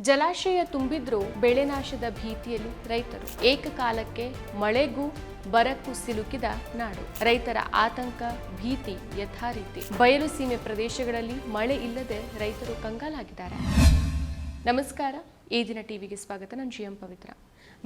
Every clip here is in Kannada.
ಜಲಾಶಯ ತುಂಬಿದ್ರೂ ಬೆಳೆ ನಾಶದ ಭೀತಿಯಲ್ಲಿ ರೈತರು. ಏಕಕಾಲಕ್ಕೆ ಮಳೆಗೂ ಬರಕ್ಕೂ ಸಿಲುಕಿದ ನಾಡು. ರೈತರ ಆತಂಕ, ಭೀತಿ ಯಥಾರೀತಿ. ಬಯಲು ಸೀಮೆ ಪ್ರದೇಶಗಳಲ್ಲಿ ಮಳೆ ಇಲ್ಲದೆ ರೈತರು ಕಂಗಾಲಾಗಿದ್ದಾರೆ. ನಮಸ್ಕಾರ. ಈ ದಿನ ಟಿವಿಗೆ ಸ್ವಾಗತ. ನಾನು ಜಿ ಎಂ ಪವಿತ್ರ.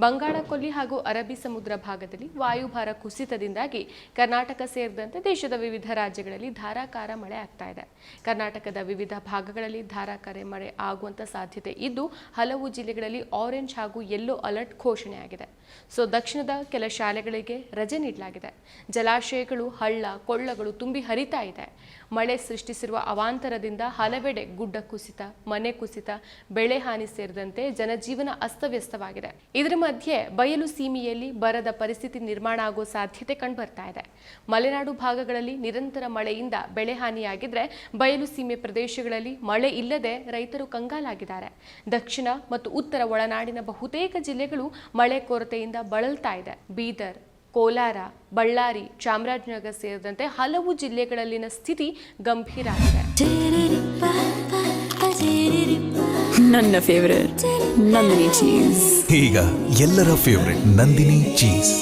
ಬಂಗಾಳ ಕೊಲ್ಲಿ ಹಾಗೂ ಅರಬ್ಬಿ ಸಮುದ್ರ ಭಾಗದಲ್ಲಿ ವಾಯುಭಾರ ಕುಸಿತದಿಂದಾಗಿ ಕರ್ನಾಟಕ ಸೇರಿದಂತೆ ದೇಶದ ವಿವಿಧ ರಾಜ್ಯಗಳಲ್ಲಿ ಧಾರಾಕಾರ ಮಳೆ ಆಗ್ತಾ ಇದೆ. ಕರ್ನಾಟಕದ ವಿವಿಧ ಭಾಗಗಳಲ್ಲಿ ಧಾರಾಕಾರ ಮಳೆ ಆಗುವಂತ ಸಾಧ್ಯತೆ ಇದ್ದು, ಹಲವು ಜಿಲ್ಲೆಗಳಲ್ಲಿ ಆರೆಂಜ್ ಹಾಗೂ ಯೆಲ್ಲೋ ಅಲರ್ಟ್ ಘೋಷಣೆಯಾಗಿದೆ. ಸೊ ದಕ್ಷಿಣದ ಕೆಲ ಶಾಲೆಗಳಿಗೆ ರಜೆ ನೀಡಲಾಗಿದೆ. ಜಲಾಶಯಗಳು, ಹಳ್ಳ, ಕೊಳ್ಳಗಳು ತುಂಬಿ ಹರಿತಾ ಇದೆ. ಮಳೆ ಸೃಷ್ಟಿಸಿರುವ ಅವಾಂತರದಿಂದ ಹಲವೆಡೆ ಗುಡ್ಡ ಕುಸಿತ, ಮನೆ ಕುಸಿತ, ಬೆಳೆ ಹಾನಿ ಸೇರಿದಂತೆ ಜನಜೀವನ ಅಸ್ತವ್ಯಸ್ತವಾಗಿದೆ. ಇದರ ಮಧ್ಯೆ ಬಯಲು ಸೀಮೆಯಲ್ಲಿ ಬರದ ಪರಿಸ್ಥಿತಿ ನಿರ್ಮಾಣ ಆಗೋ ಸಾಧ್ಯತೆ ಕಂಡುಬರ್ತಾ ಇದೆ. ಮಲೆನಾಡು ಭಾಗಗಳಲ್ಲಿ ನಿರಂತರ ಮಳೆಯಿಂದ ಬೆಳೆ ಹಾನಿಯಾಗಿದ್ರೆ ಬಯಲು ಸೀಮೆ ಪ್ರದೇಶಗಳಲ್ಲಿ ಮಳೆ ಇಲ್ಲದೆ ರೈತರು ಕಂಗಾಲಾಗಿದ್ದಾರೆ. ದಕ್ಷಿಣ ಮತ್ತು ಉತ್ತರ ಒಳನಾಡಿನ ಬಹುತೇಕ ಜಿಲ್ಲೆಗಳು ಮಳೆ ಕೊರತೆಯಿಂದ ಬಳಲ್ತಾ ಇದೆ. ಬೀದರ್ ಕೋಲಾರ ಬಳ್ಳಾರಿ ಚಾಮರಾಜನಗರ ಸೇರಿದಂತೆ ಹಲವು ಜಿಲ್ಲೆಗಳಲ್ಲಿನ ಸ್ಥಿತಿ ಗಂಭೀರ ಆಗಿದೆ. ನನ್ನ ಫೇವರೇಟ್ ನಂದಿನಿ ಚೀಸ್ ಈಗ ಎಲ್ಲರ favourite Nandini cheese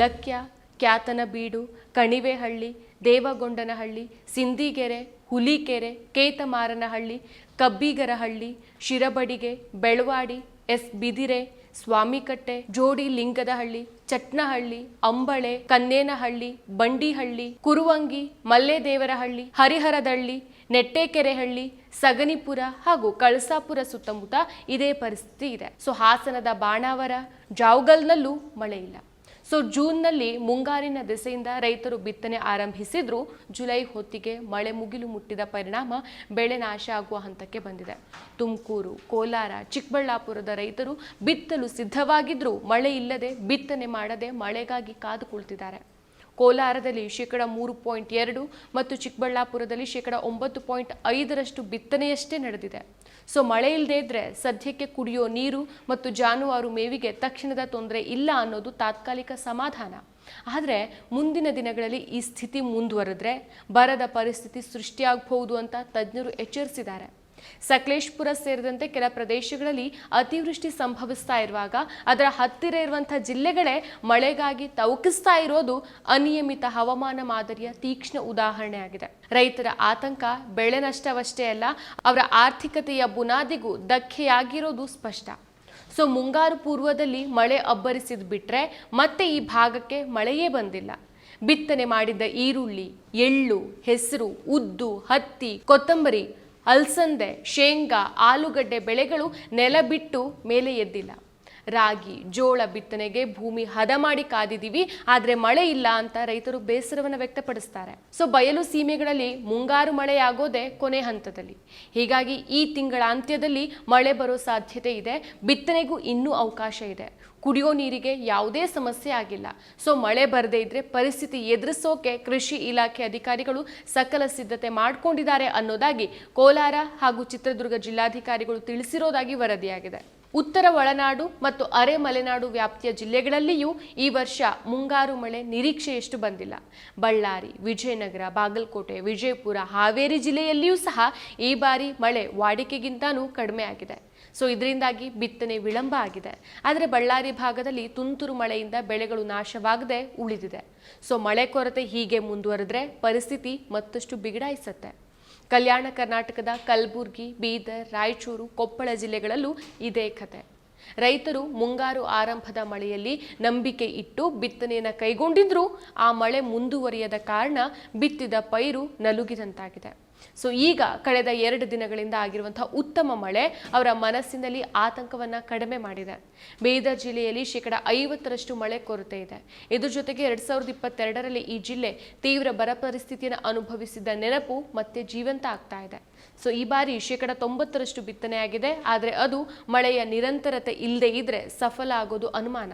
Lakya Kyathanabeedu Kanivehalli Devagondanahalli Sindigere Hulikere Ketamaranahalli Kabbigarahalli Shirabadige Belavadi S Bidare Swamikatte, ಜೋಡಿ ಲಿಂಗದಹಳ್ಳಿ, ಚಟ್ನಹಳ್ಳಿ, ಅಂಬಳೆ, ಕನ್ನೇನಹಳ್ಳಿ, ಬಂಡಿಹಳ್ಳಿ, ಕುರುವಂಗಿ, ಮಲ್ಲೇದೇವರಹಳ್ಳಿ ಹರಿಹರದಳ್ಳಿ ನೆಟ್ಟೇಕೆರೆಹಳ್ಳಿ ಸಗನಿಪುರ ಹಾಗೂ ಕಳಸಾಪುರ ಸುತ್ತಮುತ್ತ ಇದೇ ಪರಿಸ್ಥಿತಿ ಇದೆ. ಸೊ ಹಾಸನದ ಬಾಣಾವರ, ಜಾವ್ಗಲ್ನಲ್ಲೂ ಮಳೆ ಇಲ್ಲ. ಸೊ ಜೂನ್ನಲ್ಲಿ ಮುಂಗಾರಿನ ದೆಸೆಯಿಂದ ರೈತರು ಬಿತ್ತನೆ ಆರಂಭಿಸಿದ್ರು. ಜುಲೈ ಹೊತ್ತಿಗೆ ಮಳೆ ಮುಗಿಲು ಮುಟ್ಟಿದ ಪರಿಣಾಮ ಬೆಳೆ ನಾಶ ಆಗುವ ಹಂತಕ್ಕೆ ಬಂದಿದೆ. ತುಮಕೂರು, ಕೋಲಾರ, ಚಿಕ್ಕಬಳ್ಳಾಪುರದ ರೈತರು ಬಿತ್ತಲು ಸಿದ್ಧವಾಗಿದ್ರೂ. ಮಳೆ ಇಲ್ಲದೆ ಬಿತ್ತನೆ ಮಾಡದೆ ಮಳೆಗಾಗಿ ಕಾದು ಕುಳಿತಿದ್ದಾರೆ. ಕೋಲಾರದಲ್ಲಿ ಶೇಕಡ ಮೂರು ಪಾಯಿಂಟ್ ಎರಡು ಮತ್ತು ಚಿಕ್ಕಬಳ್ಳಾಪುರದಲ್ಲಿ ಶೇಕಡ ಒಂಬತ್ತು ಪಾಯಿಂಟ್ ಐದರಷ್ಟು ಬಿತ್ತನೆಯಷ್ಟೇ ನಡೆದಿದೆ. ಸೊ ಮಳೆ ಇಲ್ಲದೇ ಇದ್ರೆ ಸದ್ಯಕ್ಕೆ ಕುಡಿಯೋ ನೀರು ಮತ್ತು ಜಾನುವಾರು ಮೇವಿಗೆ ತಕ್ಷಣದ ತೊಂದರೆ ಇಲ್ಲ ಅನ್ನೋದು ತಾತ್ಕಾಲಿಕ ಸಮಾಧಾನ. ಆದರೆ ಮುಂದಿನ ದಿನಗಳಲ್ಲಿ ಈ ಸ್ಥಿತಿ ಮುಂದುವರೆದ್ರೆ ಬರದ ಪರಿಸ್ಥಿತಿ ಸೃಷ್ಟಿಯಾಗಬಹುದು ಅಂತ ತಜ್ಞರು ಎಚ್ಚರಿಸಿದ್ದಾರೆ. ಸಕಲೇಶ್ಪುರ ಸೇರಿದಂತೆ ಕೆಲ ಪ್ರದೇಶಗಳಲ್ಲಿ ಅತಿವೃಷ್ಟಿ ಸಂಭವಿಸ್ತಾ ಇರುವಾಗ ಅದರ ಹತ್ತಿರ ಇರುವಂತಹ ಜಿಲ್ಲೆಗಳೇ ಮಳೆಗಾಗಿ ತವಕಿಸ್ತಾ ಇರೋದು ಅನಿಯಮಿತ ಹವಾಮಾನ ಮಾದರಿಯ ತೀಕ್ಷ್ಣ ಉದಾಹರಣೆಯಾಗಿದೆ. ರೈತರ ಆತಂಕ, ಬೆಳೆ ನಷ್ಟವಷ್ಟೇ ಅಲ್ಲ, ಅವರ ಆರ್ಥಿಕತೆಯ ಬುನಾದಿಗೂ ಧಕ್ಕೆಯಾಗಿರೋದು ಸ್ಪಷ್ಟ. ಸೊ, ಮುಂಗಾರು ಪೂರ್ವದಲ್ಲಿ ಮಳೆ ಅಬ್ಬರಿಸಿದ್ ಬಿಟ್ರೆ ಮತ್ತೆ ಈ ಭಾಗಕ್ಕೆ ಮಳೆಯೇ ಬಂದಿಲ್ಲ. ಬಿತ್ತನೆ ಮಾಡಿದ್ದ ಈರುಳ್ಳಿ, ಎಳ್ಳು, ಹೆಸರು, ಉದ್ದು, ಹತ್ತಿ, ಕೊತ್ತಂಬರಿ ಅಲಸಂದೆ ಶೇಂಗಾ ಆಲೂಗಡ್ಡೆ ಬೆಳೆಗಳು ನೆಲ ಬಿಟ್ಟು ಮೇಲೆ ಎದ್ದಿಲ್ಲ. ರಾಗಿ, ಜೋಳ, ಬಿತ್ತನೆಗೆ ಭೂಮಿ ಹದ ಮಾಡಿ ಕಾದಿದ್ದೀವಿ, ಆದರೆ ಮಳೆ ಇಲ್ಲ ಅಂತ ರೈತರು ಬೇಸರವನ್ನು ವ್ಯಕ್ತಪಡಿಸ್ತಾರೆ. ಸೊ ಬಯಲು ಸೀಮೆಗಳಲ್ಲಿ ಮುಂಗಾರು ಮಳೆಯಾಗೋದೇ ಕೊನೆ ಹಂತದಲ್ಲಿ. ಹೀಗಾಗಿ ಈ ತಿಂಗಳ ಅಂತ್ಯದಲ್ಲಿ ಮಳೆ ಬರೋ ಸಾಧ್ಯತೆ ಇದೆ, ಬಿತ್ತನೆಗೂ ಇನ್ನೂ ಅವಕಾಶ ಇದೆ. ಕುಡಿಯೋ ನೀರಿಗೆ ಯಾವುದೇ ಸಮಸ್ಯೆ ಆಗಿಲ್ಲ. ಸೊ ಮಳೆ ಬರದೇ ಇದ್ರೆ ಪರಿಸ್ಥಿತಿ ಎದುರಿಸೋಕೆ ಕೃಷಿ ಇಲಾಖೆ ಅಧಿಕಾರಿಗಳು ಸಕಲ ಸಿದ್ಧತೆ ಮಾಡ್ಕೊಂಡಿದ್ದಾರೆ ಅನ್ನೋದಾಗಿ ಕೋಲಾರ ಹಾಗೂ ಚಿತ್ರದುರ್ಗ ಜಿಲ್ಲಾಧಿಕಾರಿಗಳು ತಿಳಿಸಿರೋದಾಗಿ ವರದಿಯಾಗಿದೆ. ಉತ್ತರ ಒಳನಾಡು ಮತ್ತು ಅರೆ ಮಲೆನಾಡು ವ್ಯಾಪ್ತಿಯ ಜಿಲ್ಲೆಗಳಲ್ಲಿಯೂ ಈ ವರ್ಷ ಮುಂಗಾರು ಮಳೆ ನಿರೀಕ್ಷೆಯಷ್ಟು ಬಂದಿಲ್ಲ. ಬಳ್ಳಾರಿ, ವಿಜಯನಗರ, ಬಾಗಲಕೋಟೆ, ವಿಜಯಪುರ, ಹಾವೇರಿ ಜಿಲ್ಲೆಯಲ್ಲಿಯೂ ಸಹ ಈ ಬಾರಿ ಮಳೆ ವಾಡಿಕೆಗಿಂತನೂ ಕಡಿಮೆ ಆಗಿದೆ. ಸೊ, ಇದರಿಂದಾಗಿ ಬಿತ್ತನೆ ವಿಳಂಬ ಆಗಿದೆ. ಆದರೆ ಬಳ್ಳಾರಿ ಭಾಗದಲ್ಲಿ ತುಂತುರು ಮಳೆಯಿಂದ ಬೆಳೆಗಳು ನಾಶವಾಗದೆ ಉಳಿದಿದೆ. ಸೊ, ಮಳೆ ಕೊರತೆ ಹೀಗೆ ಮುಂದುವರೆದ್ರೆ ಪರಿಸ್ಥಿತಿ ಮತ್ತಷ್ಟು ಬಿಗಡಾಯಿಸುತ್ತೆ. ಕಲ್ಯಾಣ ಕರ್ನಾಟಕದ ಕಲಬುರಗಿ, ಬೀದರ್, ರಾಯಚೂರು, ಕೊಪ್ಪಳ ಜಿಲ್ಲೆಗಳಲ್ಲೂ ಇದೇ ಕತೆ. ರೈತರು ಮುಂಗಾರು ಆರಂಭದ ಮಳೆಯಲ್ಲಿ ನಂಬಿಕೆ ಇಟ್ಟು ಬಿತ್ತನೆಯನ್ನು ಕೈಗೊಂಡಿದ್ರೂ ಆ ಮಳೆ ಮುಂದುವರಿಯದ ಕಾರಣ ಬಿತ್ತಿದ ಪೈರು ನಲುಗಿದಂತಾಗಿದೆ. ಸೊ ಈಗ ಕಳೆದ ಎರಡು ದಿನಗಳಿಂದ ಆಗಿರುವಂತಹ ಉತ್ತಮ ಮಳೆ ಅವರ ಮನಸ್ಸಿನಲ್ಲಿ ಆತಂಕವನ್ನ ಕಡಿಮೆ ಮಾಡಿದೆ. ಬೀದರ್ ಜಿಲ್ಲೆಯಲ್ಲಿ ಶೇಕಡ ಐವತ್ತರಷ್ಟು ಮಳೆ ಕೊರತೆ ಇದೆ. ಇದ್ರ ಜೊತೆಗೆ ಎರಡ್ ಸಾವಿರದ ಇಪ್ಪತ್ತೆರಡರಲ್ಲಿ ಈ ಜಿಲ್ಲೆ ತೀವ್ರ ಬರ ಪರಿಸ್ಥಿತಿಯನ್ನು ಅನುಭವಿಸಿದ್ದ ನೆನಪು ಮತ್ತೆ ಜೀವಂತ ಆಗ್ತಾ ಇದೆ. ಸೊ ಈ ಬಾರಿ ಶೇಕಡ ತೊಂಬತ್ತರಷ್ಟು ಬಿತ್ತನೆಯಾಗಿದೆ ಆದರೆ ಅದು ಮಳೆಯ ನಿರಂತರತೆ ಇಲ್ಲದೆ ಇದ್ರೆ ಸಫಲ ಆಗೋದು ಅನುಮಾನ.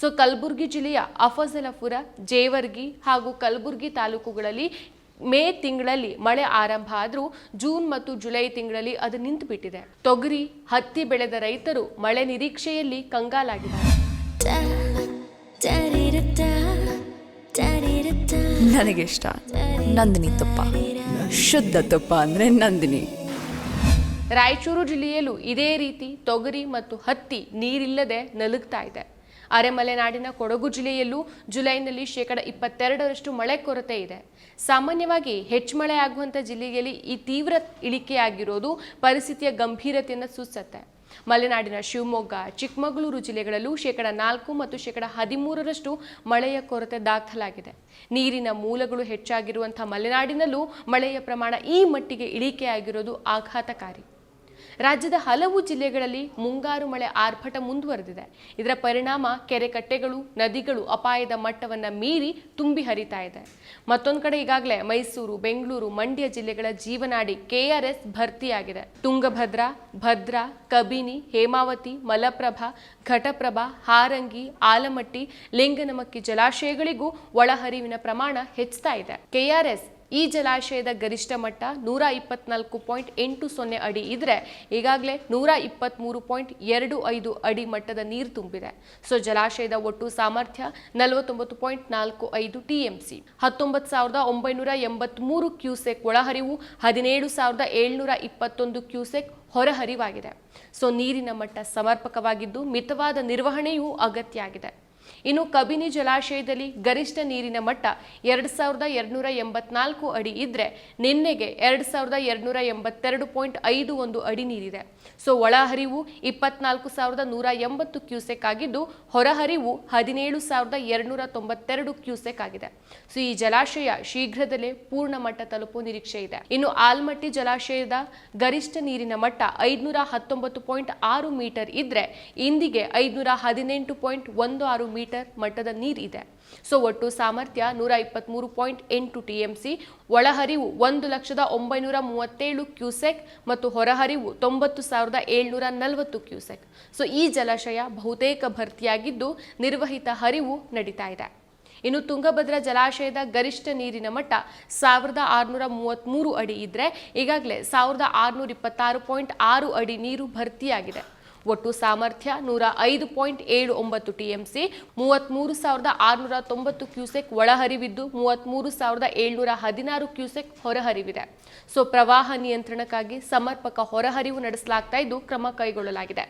ಸೊ ಕಲಬುರಗಿ ಜಿಲ್ಲೆಯ ಅಫಜಲಪುರ, ಜೇವರ್ಗಿ ಹಾಗೂ ಕಲಬುರಗಿ ತಾಲೂಕುಗಳಲ್ಲಿ ಮೇ ತಿಂಗಳಲ್ಲಿ ಮಳೆ ಆರಂಭ ಆದರೂ ಜೂನ್ ಮತ್ತು ಜುಲೈ ತಿಂಗಳಲ್ಲಿ ಅದು ನಿಂತು ಬಿಟ್ಟಿದೆ ತೊಗರಿ ಹತ್ತಿ ಬೆಳೆದ ರೈತರು ಮಳೆ ನಿರೀಕ್ಷೆಯಲ್ಲಿ ಕಂಗಾಲಾಗಿದ್ದಾರೆ. ನನಗಿಷ್ಟ ನಂದಿನಿ ತುಪ್ಪ. ಶುದ್ಧ ತುಪ್ಪ ಅಂದರೆ ನಂದಿನಿ. ರಾಯಚೂರು ಜಿಲ್ಲೆಯಲ್ಲೂ ಇದೇ ರೀತಿ ತೊಗರಿ ಮತ್ತು ಹತ್ತಿ ನೀರಿಲ್ಲದೆ ನಲುಗ್ತಾ ಇದೆ. ಅರೆಮಲೆನಾಡಿನ ಕೊಡಗು ಜಿಲ್ಲೆಯಲ್ಲೂ ಜುಲೈನಲ್ಲಿ ಶೇಕಡ ಇಪ್ಪತ್ತೆರಡರಷ್ಟು ಮಳೆ ಕೊರತೆ ಇದೆ. ಸಾಮಾನ್ಯವಾಗಿ ಹೆಚ್ಚು ಮಳೆ ಆಗುವಂಥ ಜಿಲ್ಲೆಯಲ್ಲಿ ಈ ತೀವ್ರ ಇಳಿಕೆಯಾಗಿರೋದು ಪರಿಸ್ಥಿತಿಯ ಗಂಭೀರತೆಯನ್ನು ಸೂಚಿಸುತ್ತೆ. ಮಲೆನಾಡಿನ ಶಿವಮೊಗ್ಗ, ಚಿಕ್ಕಮಗಳೂರು ಜಿಲ್ಲೆಗಳಲ್ಲೂ ಶೇಕಡ ನಾಲ್ಕು ಮತ್ತು ಶೇಕಡ ಹದಿಮೂರರಷ್ಟು ಮಳೆಯ ಕೊರತೆ ದಾಖಲಾಗಿದೆ. ನೀರಿನ ಮೂಲಗಳು ಹೆಚ್ಚಾಗಿರುವಂಥ ಮಲೆನಾಡಿನಲ್ಲೂ ಮಳೆಯ ಪ್ರಮಾಣ ಈ ಮಟ್ಟಿಗೆ ಇಳಿಕೆಯಾಗಿರೋದು ಆಘಾತಕಾರಿ. ರಾಜ್ಯದ ಹಲವು ಜಿಲ್ಲೆಗಳಲ್ಲಿ ಮುಂಗಾರು ಮಳೆ ಆರ್ಭಟ ಮುಂದುವರೆದಿದೆ. ಇದರ ಪರಿಣಾಮ ಕೆರೆ ಕಟ್ಟೆಗಳು, ನದಿಗಳು ಅಪಾಯದ ಮಟ್ಟವನ್ನು ಮೀರಿ ತುಂಬಿ ಹರಿತಾ ಇದೆ. ಮತ್ತೊಂದು ಕಡೆ ಈಗಾಗಲೇ ಮೈಸೂರು, ಬೆಂಗಳೂರು, ಮಂಡ್ಯ ಜಿಲ್ಲೆಗಳ ಜೀವನಾಡಿ ಕೆಆರ್ಎಸ್ ಭರ್ತಿಯಾಗಿದೆ. ತುಂಗಭದ್ರಾ, ಭದ್ರಾ, ಕಬಿನಿ, ಹೇಮಾವತಿ, ಮಲಪ್ರಭಾ, ಘಟಪ್ರಭಾ, ಹಾರಂಗಿ, ಆಲಮಟ್ಟಿ, ಲಿಂಗನಮಕ್ಕಿ ಜಲಾಶಯಗಳಿಗೂ ಒಳಹರಿವಿನ ಪ್ರಮಾಣ ಹೆಚ್ಚುತ್ತಾ ಇದೆ. ಕೆಆರ್ಎಸ್ ಈ ಜಲಾಶಯದ ಗರಿಷ್ಠ ಮಟ್ಟ ನೂರ ಇಪ್ಪತ್ನಾಲ್ಕು ಪಾಯಿಂಟ್ ಎಂಟು ಸೊನ್ನೆ ಅಡಿ ಇದ್ರೆ ಈಗಾಗಲೇ ನೂರ ಇಪ್ಪತ್ತ್ಮೂರು ಪಾಯಿಂಟ್ ಎರಡು ಐದು ಅಡಿ ಮಟ್ಟದ ನೀರು ತುಂಬಿದೆ. ಸೊ, ಜಲಾಶಯದ ಒಟ್ಟು ಸಾಮರ್ಥ್ಯ ನಲವತ್ತೊಂಬತ್ತು ಪಾಯಿಂಟ್ ನಾಲ್ಕು ಐದು ಟಿ ಎಂ ಸಿ ಹತ್ತೊಂಬತ್ತು ಸಾವಿರದ ಒಂಬೈನೂರ ಎಂಬತ್ಮೂರು ಕ್ಯೂಸೆಕ್ ಒಳಹರಿವು, ಹದಿನೇಳು ಸಾವಿರದ ಏಳ್ನೂರ ಇಪ್ಪತ್ತೊಂದು ಕ್ಯೂಸೆಕ್ ಹೊರಹರಿವಾಗಿದೆ. ಸೊ, ನೀರಿನ ಮಟ್ಟ ಸಮರ್ಪಕವಾಗಿದ್ದು ಮಿತವಾದ ನಿರ್ವಹಣೆಯೂ ಅಗತ್ಯ ಆಗಿದೆ ಇನ್ನು ಕಬಿನಿ ಜಲಾಶಯದಲ್ಲಿ ಗರಿಷ್ಠ ನೀರಿನ ಮಟ್ಟ ಎರಡು ಸಾವಿರದ ಎರಡುನೂರ ಎಂಬತ್ನಾಲ್ಕು ಅಡಿ ಇದ್ರೆ ನಿನ್ನೆಗೆ ಎರಡು ಸಾವಿರದ ಎರಡುನೂರ ಎಂಬತ್ತೆರಡು ಪಾಯಿಂಟ್ ಐದು ಒಂದು ಅಡಿ ನೀರಿದೆ. ಸೊ ಒಳಹರಿವು ಇಪ್ಪತ್ನಾಲ್ಕು ಸಾವಿರದ ನೂರ ಎಂಬತ್ತು ಕ್ಯೂಸೆಕ್ ಆಗಿದ್ದು, ಹೊರಹರಿವು ಹದಿನೇಳು ಸಾವಿರದ ಎರಡುನೂರ ತೊಂಬತ್ತೆರಡು ಕ್ಯೂಸೆಕ್ ಆಗಿದೆ. ಸೊ ಈ ಜಲಾಶಯ ಶೀಘ್ರದಲ್ಲೇ ಪೂರ್ಣ ಮಟ್ಟ ತಲುಪುವ ನಿರೀಕ್ಷೆ ಇದೆ. ಇನ್ನು ಆಲ್ಮಟ್ಟಿ ಜಲಾಶಯದ ಗರಿಷ್ಠ ನೀರಿನ ಮಟ್ಟ ಐದುನೂರ ಹತ್ತೊಂಬತ್ತು ಪಾಯಿಂಟ್ ಆರು ಮೀಟರ್ ಇದ್ರೆ ಇಂದಿಗೆ ಐದುನೂರ ಹದಿನೆಂಟು ಪಾಯಿಂಟ್ ಒಂದು ಆರು ಮೀಟರ್ ಮಟ್ಟದ ನೀರಿದೆ. ಸೊ ಒಟ್ಟು ಸಾಮರ್ಥ್ಯ ನೂರ ಇಪ್ಪತ್ತ್ಮೂರು ಪಾಯಿಂಟ್ ಎಂಟು ಟಿ ಎಂ ಸಿ ಒಳಹರಿವು ಒಂದು ಲಕ್ಷದ ಒಂಬೈನೂರ ಮೂವತ್ತೇಳು ಕ್ಯೂಸೆಕ್ ಮತ್ತು ಹೊರಹರಿವು ತೊಂಬತ್ತು ಸಾವಿರದ ಏಳ್ನೂರ ನಲವತ್ತು ಕ್ಯೂಸೆಕ್. ಸೊ ಈ ಜಲಾಶಯ ಬಹುತೇಕ ಭರ್ತಿಯಾಗಿದ್ದು ನಿರ್ವಹಿತ ಹರಿವು ನಡೀತಾ ಇದೆ. ಇನ್ನು ತುಂಗಭದ್ರಾ ಜಲಾಶಯದ ಗರಿಷ್ಠ ನೀರಿನ ಮಟ್ಟ ಸಾವಿರದ ಆರುನೂರ ಮೂವತ್ತ್ಮೂರು ಅಡಿ ಇದ್ದರೆ ಈಗಾಗಲೇ ಸಾವಿರದ ಆರುನೂರ ಇಪ್ಪತ್ತಾರು ಪಾಯಿಂಟ್ ಆರು ಅಡಿ ನೀರು ಭರ್ತಿಯಾಗಿದೆ. ಒಟ್ಟು ಸಾಮರ್ಥ್ಯ ನೂರ ಐದು ಪಾಯಿಂಟ್ ಏಳು ಒಂಬತ್ತು ಟಿ ಎಂ ಸಿ ಮೂವತ್ತ್ಮೂರು ಸಾವಿರದ ಆರುನೂರ ತೊಂಬತ್ತು ಕ್ಯೂಸೆಕ್ ಒಳಹರಿವಿದ್ದು ಮೂವತ್ತ್ಮೂರು ಸಾವಿರದ ಏಳ್ನೂರ ಹದಿನಾರು ಕ್ಯೂಸೆಕ್ ಹೊರಹರಿವಿದೆ. ಸೊ ಪ್ರವಾಹ ನಿಯಂತ್ರಣಕ್ಕಾಗಿ ಸಮರ್ಪಕ ಹೊರಹರಿವು ನಡೆಸಲಾಗ್ತಾ ಇದ್ದು ಕ್ರಮ ಕೈಗೊಳ್ಳಲಾಗಿದೆ.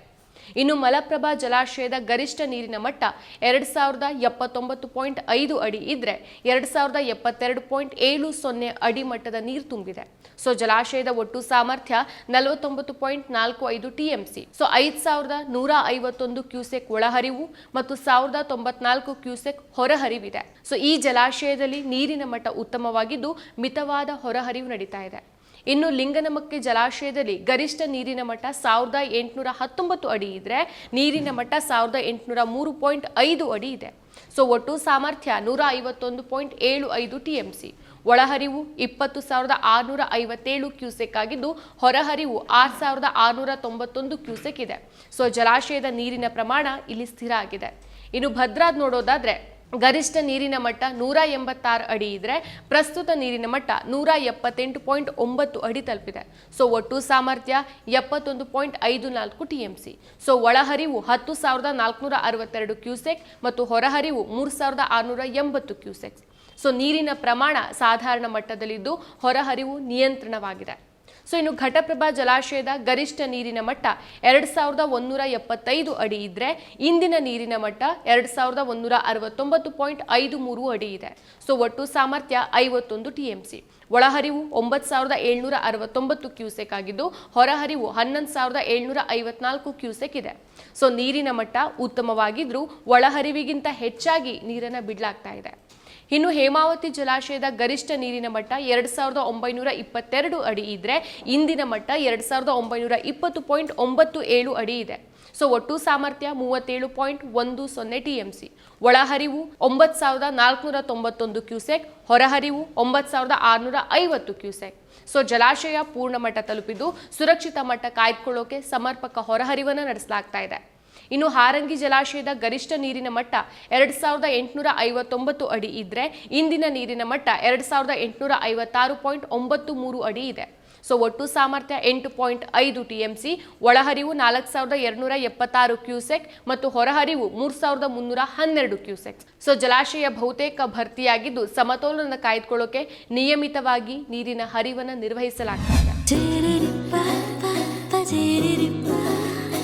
ಇನ್ನು ಮಲಪ್ರಭಾ ಜಲಾಶಯದ ಗರಿಷ್ಠ ನೀರಿನ ಮಟ್ಟ ಎರಡು ಸಾವಿರದ ಎಪ್ಪತ್ತೊಂಬತ್ತು ಪಾಯಿಂಟ್ ಐದು ಅಡಿ ಇದ್ರೆ ಎರಡು ಸಾವಿರದ ಎಪ್ಪತ್ತೆರಡು ಪಾಯಿಂಟ್ ಏಳು ಸೊನ್ನೆ ಅಡಿ ಮಟ್ಟದ ನೀರು ತುಂಬಿದೆ. ಸೊ ಜಲಾಶಯದ ಒಟ್ಟು ಸಾಮರ್ಥ್ಯ ನಲವತ್ತೊಂಬತ್ತು ಪಾಯಿಂಟ್ ನಾಲ್ಕು ಐದು ಟಿಎಂಸಿ. ಸೊ ಐದು ಸಾವಿರದ ನೂರ ಐವತ್ತೊಂದು ಕ್ಯೂಸೆಕ್ ಒಳಹರಿವು ಮತ್ತು ಸಾವಿರದ ತೊಂಬತ್ನಾಲ್ಕು ಕ್ಯೂಸೆಕ್ ಹೊರಹರಿವಿದೆ. ಸೊ ಈ ಜಲಾಶಯದಲ್ಲಿ ನೀರಿನ ಮಟ್ಟ ಉತ್ತಮವಾಗಿದ್ದು ಮಿತವಾದ ಹೊರಹರಿವು ನಡೀತಾ ಇದೆ. ಇನ್ನು ಲಿಂಗನಮಕ್ಕಿ ಜಲಾಶಯದಲ್ಲಿ ಗರಿಷ್ಠ ನೀರಿನ ಮಟ್ಟ ಸಾವಿರದ ಎಂಟುನೂರ ಹತ್ತೊಂಬತ್ತು ಅಡಿ ಇದ್ರೆ ನೀರಿನ ಮಟ್ಟ ಸಾವಿರದ ಎಂಟುನೂರ ಮೂರು ಪಾಯಿಂಟ್ ಐದು ಅಡಿ ಇದೆ. ಸೊ ಒಟ್ಟು ಸಾಮರ್ಥ್ಯ ನೂರ ಐವತ್ತೊಂದು ಪಾಯಿಂಟ್ ಏಳು ಐದು ಟಿ ಎಂ ಸಿ ಒಳಹರಿವು ಇಪ್ಪತ್ತು ಸಾವಿರದ ಆರುನೂರ ಐವತ್ತೇಳು ಕ್ಯೂಸೆಕ್ ಆಗಿದ್ದು ಹೊರಹರಿವು ಆರು ಸಾವಿರದ ಆರುನೂರ ತೊಂಬತ್ತೊಂದು ಕ್ಯೂಸೆಕ್ ಇದೆ. ಸೊ ಜಲಾಶಯದ ನೀರಿನ ಪ್ರಮಾಣ ಇಲ್ಲಿ ಸ್ಥಿರ ಆಗಿದೆ. ಇನ್ನು ಭದ್ರಾದ್ ನೋಡೋದಾದ್ರೆ ಗರಿಷ್ಠ ನೀರಿನ ಮಟ್ಟ ನೂರ ಎಂಬತ್ತಾರು ಅಡಿ ಇದ್ರೆ ಪ್ರಸ್ತುತ ನೀರಿನ ಮಟ್ಟ ನೂರ ಎಪ್ಪತ್ತೆಂಟು ಪಾಯಿಂಟ್ ಒಂಬತ್ತು ಅಡಿ ತಲುಪಿದೆ. ಸೊ ಒಟ್ಟು ಸಾಮರ್ಥ್ಯ ಎಪ್ಪತ್ತೊಂದು ಪಾಯಿಂಟ್ ಐದು ನಾಲ್ಕು ಟಿ ಎಂ ಸಿ ಸೊ ಒಳಹರಿವು ಹತ್ತು ಸಾವಿರದ ನಾಲ್ಕುನೂರ ಅರವತ್ತೆರಡು ಕ್ಯೂಸೆಕ್ ಮತ್ತು ಹೊರಹರಿವು ಮೂರು ಸಾವಿರದ ಆರುನೂರ ಎಂಬತ್ತು ಕ್ಯೂಸೆಕ್. ಸೊ ನೀರಿನ ಪ್ರಮಾಣ ಸಾಧಾರಣ ಮಟ್ಟದಲ್ಲಿದ್ದು ಹೊರಹರಿವು ನಿಯಂತ್ರಣವಾಗಿದೆ. ಸೊ ಇನ್ನು ಘಟಪ್ರಭಾ ಜಲಾಶಯದ ಗರಿಷ್ಠ ನೀರಿನ ಮಟ್ಟ ಎರಡು ಸಾವಿರದ ಒಂದೂರ ಎಪ್ಪತ್ತೈದು ಅಡಿ ಇದ್ರೆ ಇಂದಿನ ನೀರಿನ ಮಟ್ಟ ಎರಡು ಸಾವಿರದ ಒಂದೂರ ಅರವತ್ತೊಂಬತ್ತು ಪಾಯಿಂಟ್ ಐದು ಮೂರು ಅಡಿ ಇದೆ. ಸೊ ಒಟ್ಟು ಸಾಮರ್ಥ್ಯ ಐವತ್ತೊಂದು ಟಿ ಎಂ ಸಿ ಒಳಹರಿವು ಒಂಬತ್ತು ಸಾವಿರದ ಏಳ್ನೂರ ಅರವತ್ತೊಂಬತ್ತು ಕ್ಯೂಸೆಕ್ ಆಗಿದ್ದು, ಹೊರಹರಿವು ಹನ್ನೊಂದು ಸಾವಿರದ ಏಳ್ನೂರ ಐವತ್ನಾಲ್ಕು ಕ್ಯೂಸೆಕ್ ಇದೆ. ಸೊ ನೀರಿನ ಮಟ್ಟ ಉತ್ತಮವಾಗಿದ್ರೂ ಒಳಹರಿವಿಗಿಂತ ಹೆಚ್ಚಾಗಿ ನೀರನ್ನು ಬಿಡಲಾಗ್ತಾ ಇದೆ. ಇನ್ನು ಹೇಮಾವತಿ ಜಲಾಶಯದ ಗರಿಷ್ಠ ನೀರಿನ ಮಟ್ಟ ಎರಡು ಸಾವಿರದ ಒಂಬೈನೂರ ಇಪ್ಪತ್ತೆರಡು ಅಡಿ ಇದ್ರೆ ಇಂದಿನ ಮಟ್ಟ ಎರಡು ಸಾವಿರದ ಒಂಬೈನೂರ ಇಪ್ಪತ್ತು ಪಾಯಿಂಟ್ ಒಂಬತ್ತು ಏಳು ಅಡಿ ಇದೆ. ಸೊ ಒಟ್ಟು ಸಾಮರ್ಥ್ಯ ಮೂವತ್ತೇಳು ಪಾಯಿಂಟ್ ಒಂದು ಸೊನ್ನೆ ಟಿ ಎಂ ಸಿ ಒಳಹರಿವು ಒಂಬತ್ತು ಸಾವಿರದ ನಾಲ್ಕುನೂರ ತೊಂಬತ್ತೊಂದು ಕ್ಯೂಸೆಕ್, ಹೊರಹರಿವು ಒಂಬತ್ತು ಸಾವಿರದ ಆರುನೂರ ಐವತ್ತು ಕ್ಯೂಸೆಕ್. ಸೊ ಜಲಾಶಯ ಪೂರ್ಣ ಮಟ್ಟ ತಲುಪಿದ್ದು ಸುರಕ್ಷಿತ ಮಟ್ಟ ಕಾಯ್ದುಕೊಳ್ಳೋಕೆ ಸಮರ್ಪಕ ಹೊರಹರಿವನ್ನು ನಡೆಸಲಾಗ್ತಾ ಇದೆ. ಇನ್ನು ಹಾರಂಗಿ ಜಲಾಶಯದ ಗರಿಷ್ಠ ನೀರಿನ ಮಟ್ಟ ಎರಡು ಸಾವಿರದ ಎಂಟುನೂರ ಐವತ್ತೊಂಬತ್ತು ಅಡಿ ಇದ್ರೆ ಇಂದಿನ ನೀರಿನ ಮಟ್ಟ ಎರಡು ಸಾವಿರದ ಎಂಟುನೂರ ಐವತ್ತಾರು ಪಾಯಿಂಟ್ ಒಂಬತ್ತು ಮೂರು ಅಡಿ ಇದೆ. ಸೊ ಒಟ್ಟು ಸಾಮರ್ಥ್ಯ ಎಂಟು ಪಾಯಿಂಟ್ ಐದು ಟಿಎಂಸಿ, ಒಳಹರಿವು ನಾಲ್ಕು ಸಾವಿರದ ಎರಡುನೂರ ಎಪ್ಪತ್ತಾರು ಕ್ಯೂಸೆಕ್ ಮತ್ತು ಹೊರಹರಿವು ಮೂರು ಸಾವಿರದ ಮುನ್ನೂರ ಹನ್ನೆರಡು ಕ್ಯೂಸೆಕ್ ಸೊ ಜಲಾಶಯ ಬಹುತೇಕ ಭರ್ತಿಯಾಗಿದ್ದು ಸಮತೋಲನ ಕಾಯ್ದುಕೊಳ್ಳೋಕೆ ನಿಯಮಿತವಾಗಿ ನೀರಿನ ಹರಿವನ್ನು ನಿರ್ವಹಿಸಲಾಗ್ತದೆ.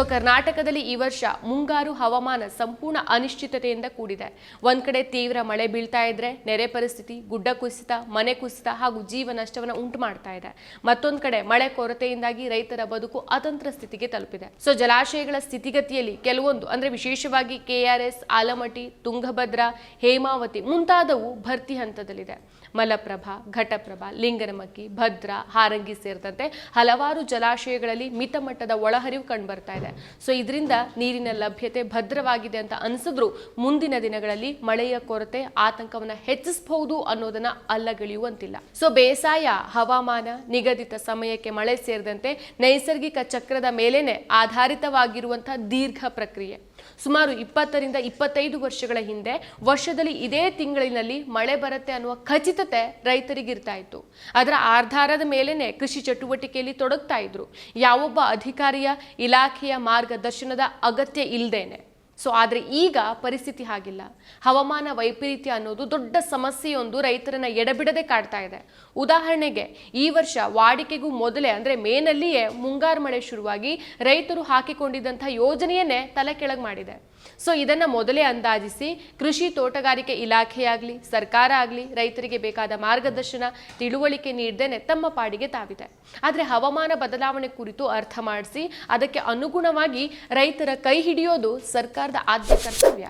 ಸೊ ಕರ್ನಾಟಕದಲ್ಲಿ ಈ ವರ್ಷ ಮುಂಗಾರು ಹವಾಮಾನ ಸಂಪೂರ್ಣ ಅನಿಶ್ಚಿತತೆಯಿಂದ ಕೂಡಿದೆ. ಒಂದ್ ಕಡೆ ತೀವ್ರ ಮಳೆ ಬೀಳ್ತಾ ಇದ್ರೆ ನೆರೆ ಪರಿಸ್ಥಿತಿ, ಗುಡ್ಡ ಕುಸಿತ, ಮನೆ ಕುಸಿತ ಹಾಗೂ ಜೀವ ನಷ್ಟವನ್ನು ಉಂಟು ಮಾಡ್ತಾ ಇದೆ. ಮತ್ತೊಂದ್ ಕಡೆ ಮಳೆ ಕೊರತೆಯಿಂದಾಗಿ ರೈತರ ಬದುಕು ಅತಂತ್ರ ಸ್ಥಿತಿಗೆ ತಲುಪಿದೆ. ಸೊ ಜಲಾಶಯಗಳ ಸ್ಥಿತಿಗತಿಯಲ್ಲಿ ಕೆಲವೊಂದು, ಅಂದ್ರೆ ವಿಶೇಷವಾಗಿ ಕೆಆರ್ಎಸ್ ಆಲಮಟ್ಟಿ, ತುಂಗಭದ್ರಾ, ಹೇಮಾವತಿ ಮುಂತಾದವು ಭರ್ತಿ ಹಂತದಲ್ಲಿದೆ. ಮಲಪ್ರಭಾ, ಘಟಪ್ರಭಾ, ಲಿಂಗನಮಕ್ಕಿ, ಭದ್ರಾ, ಹಾರಂಗಿ ಸೇರಿದಂತೆ ಹಲವಾರು ಜಲಾಶಯಗಳಲ್ಲಿ ಮಿತ ಮಟ್ಟದ ಒಳಹರಿವು ಕಂಡುಬರ್ತಾ ಇದೆ. ಸೊ ಇದರಿಂದ ನೀರಿನ ಲಭ್ಯತೆ ಭದ್ರವಾಗಿದೆ ಅಂತ ಅನಿಸಿದ್ರು. ಮುಂದಿನ ದಿನಗಳಲ್ಲಿ ಮಳೆಯ ಕೊರತೆ ಆತಂಕವನ್ನ ಹೆಚ್ಚಿಸಬಹುದು ಅನ್ನೋದನ್ನ ಅಲ್ಲಗಳೆಯುವಂತಿಲ್ಲ ಸೊ ಬೇಸಾಯ, ಹವಾಮಾನ, ನಿಗದಿತ ಸಮಯಕ್ಕೆ ಮಳೆ ಸೇರಿದಂತೆ ನೈಸರ್ಗಿಕ ಚಕ್ರದ ಮೇಲೇನೆ ಆಧಾರಿತವಾಗಿರುವಂತಹ ದೀರ್ಘ ಪ್ರಕ್ರಿಯೆ. ಸುಮಾರು ಇಪ್ಪತ್ತರಿಂದ ಇಪ್ಪತ್ತೈದು ವರ್ಷಗಳ ಹಿಂದೆ ವರ್ಷದಲ್ಲಿ ಇದೇ ತಿಂಗಳಿನಲ್ಲಿ ಮಳೆ ಬರುತ್ತೆ ಅನ್ನುವ ಖಚಿತತೆ ರೈತರಿಗಿರ್ತಾ ಇತ್ತು. ಅದರ ಆಧಾರದ ಮೇಲೇನೆ ಕೃಷಿ ಚಟುವಟಿಕೆಯಲ್ಲಿ ತೊಡಗ್ತಾ ಇದ್ರು. ಯಾವೊಬ್ಬ ಅಧಿಕಾರಿಯ ಇಲಾಖೆಯ ಮಾರ್ಗದರ್ಶನದ ಅಗತ್ಯ ಇಲ್ಲದೇನೆ ಸೊ, ಆದರೆ ಈಗ ಪರಿಸ್ಥಿತಿ ಹಾಗಿಲ್ಲ. ಹವಾಮಾನ ವೈಪರೀತ್ಯ ಅನ್ನೋದು ದೊಡ್ಡ ಸಮಸ್ಯೆಯೊಂದು ರೈತರನ್ನ ಎಡಬಿಡದೆ ಕಾಡ್ತಾ ಇದೆ. ಉದಾಹರಣೆಗೆ, ಈ ವರ್ಷ ವಾಡಿಕೆಗೂ ಮೊದಲೇ, ಅಂದರೆ ಮೇನಲ್ಲಿಯೇ ಮುಂಗಾರು ಮಳೆ ಶುರುವಾಗಿ ರೈತರು ಹಾಕಿಕೊಂಡಿದ್ದಂಥ ಯೋಜನೆಯನ್ನೇ ತಲೆ ಕೆಳಗೆ ಮಾಡಿದೆ. ಸೊ, ಇದನ್ನ ಮೊದಲೇ ಅಂದಾಜಿಸಿ, ಕೃಷಿ ತೋಟಗಾರಿಕೆ ಇಲಾಖೆಯಾಗಲಿ ಸರ್ಕಾರ ಆಗಲಿ, ರೈತರಿಗೆ ಬೇಕಾದ ಮಾರ್ಗದರ್ಶನ, ತಿಳುವಳಿಕೆ ನೀಡದೇನೆ ತಮ್ಮ ಪಾಡಿಗೆ ತಾವಿದೆ. ಆದರೆ ಹವಾಮಾನ ಬದಲಾವಣೆ ಕುರಿತು ಅರ್ಥ ಮಾಡಿಸಿ, ಅದಕ್ಕೆ ಅನುಗುಣವಾಗಿ ರೈತರ ಕೈ ಹಿಡಿಯೋದು ಸರ್ಕಾರದ ಆದ್ಯ ಕರ್ತವ್ಯ.